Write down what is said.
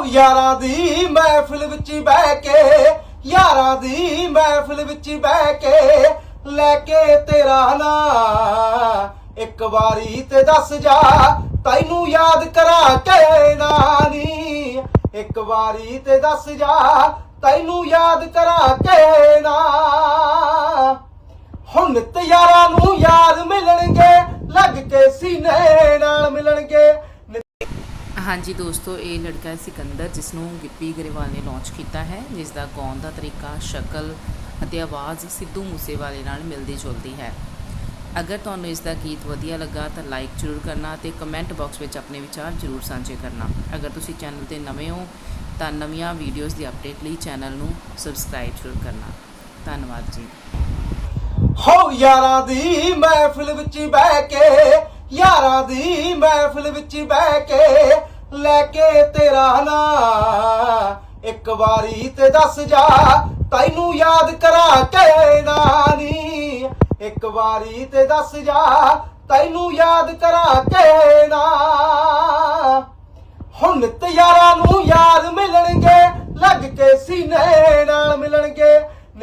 ਹੋ ਯਾਰਾਂ ਦੀ ਮਹਿਫਿਲ ਵਿੱਚ ਬਹਿ ਕੇ, ਯਾਰਾਂ ਦੀ ਮਹਿਫਿਲ ਵਿੱਚ ਬਹਿ ਕੇ ਲੈ ਕੇ ਤੇਰਾ ਨਾਂ। ਇੱਕ ਵਾਰੀ ਤੇ ਦੱਸ ਜਾ, ਤੈਨੂੰ ਯਾਦ ਕਰਾ ਕੇ ਨਾਨੀ। ਇੱਕ ਵਾਰੀ ਤੇ ਦੱਸ ਜਾ, ਤੈਨੂੰ ਯਾਦ ਕਰਾ ਕੇ ਨਾ। ਹੁਣ ਤੇ ਯਾਰਾਂ ਨੂੰ ਯਾਦ ਮਿਲ ਹਾਂਜੀ ਦੋਸਤੋ, ਇਹ ਲੜਕਾ ਹੈ ਸਿਕੰਦਰ ਜਿਸ ਨੂੰ ਗਿੱਪੀ ਗਰੇਵਾਲ ਨੇ ਲਾਂਚ ਕੀਤਾ ਹੈ ਜਿਸ ਦਾ ਗਾਉਣ ਦਾ ਤਰੀਕਾ ਸ਼ਕਲ ਅਤੇ ਆਵਾਜ਼ ਸਿੱਧੂ ਮੂਸੇਵਾਲੇ ਨਾਲ ਮਿਲਦੀ ਜੁਲਦੀ ਹੈ। ਅਗਰ ਤੁਹਾਨੂੰ ਇਸ ਦਾ ਗੀਤ ਵਧੀਆ ਲੱਗਾ ਤਾਂ ਲਾਈਕ ਜ਼ਰੂਰ ਕਰਨਾ ਤੇ ਕਮੈਂਟ ਬਾਕਸ ਵਿੱਚ ਆਪਣੇ ਵਿਚਾਰ ਜ਼ਰੂਰ ਸਾਂਝੇ ਕਰਨਾ। ਅਗਰ ਤੁਸੀਂ ਚੈਨਲ ਤੇ ਨਵੇਂ ਹੋ, ਤਾਂ ਨਵੀਆਂ ਵੀਡੀਓਜ਼ ਦੀ ਅਪਡੇਟ ਲਈ ਚੈਨਲ ਨੂੰ ਸਬਸਕ੍ਰਾਈਬ ਜ਼ਰੂਰ ਕਰਨਾ। ਧੰਨਵਾਦ ਜੀ। ਹੋ ਯਾਰਾਂ ਦੀ ਮਹਿਫਿਲ ਵਿੱਚ ਬਹਿ ਕੇ, ਯਾਰਾਂ ਦੀ ਮਹਿਫਿਲ ਵਿੱਚ ਬਹਿ ਕੇ ਲੈ ਕੇ ਤੇਰਾ ਨਾਂ। ਇੱਕ ਵਾਰੀ ਤੇ ਦੱਸ ਜਾ, ਤੈਨੂੰ ਯਾਦ ਕਰਾ ਕੇ ਨਾਨੀ ਇੱਕ ਵਾਰੀ ਤੇ ਦੱਸ ਜਾ, ਤੈਨੂੰ ਯਾਦ ਕਰਾ ਕੇ ਨਾ। ਹੁਣ ਨਿੱਤ ਯਾਰਾਂ ਨੂੰ ਯਾਦ ਮਿਲਣਗੇ, ਲੱਗ ਕੇ ਸੀਨੇ ਨਾਲ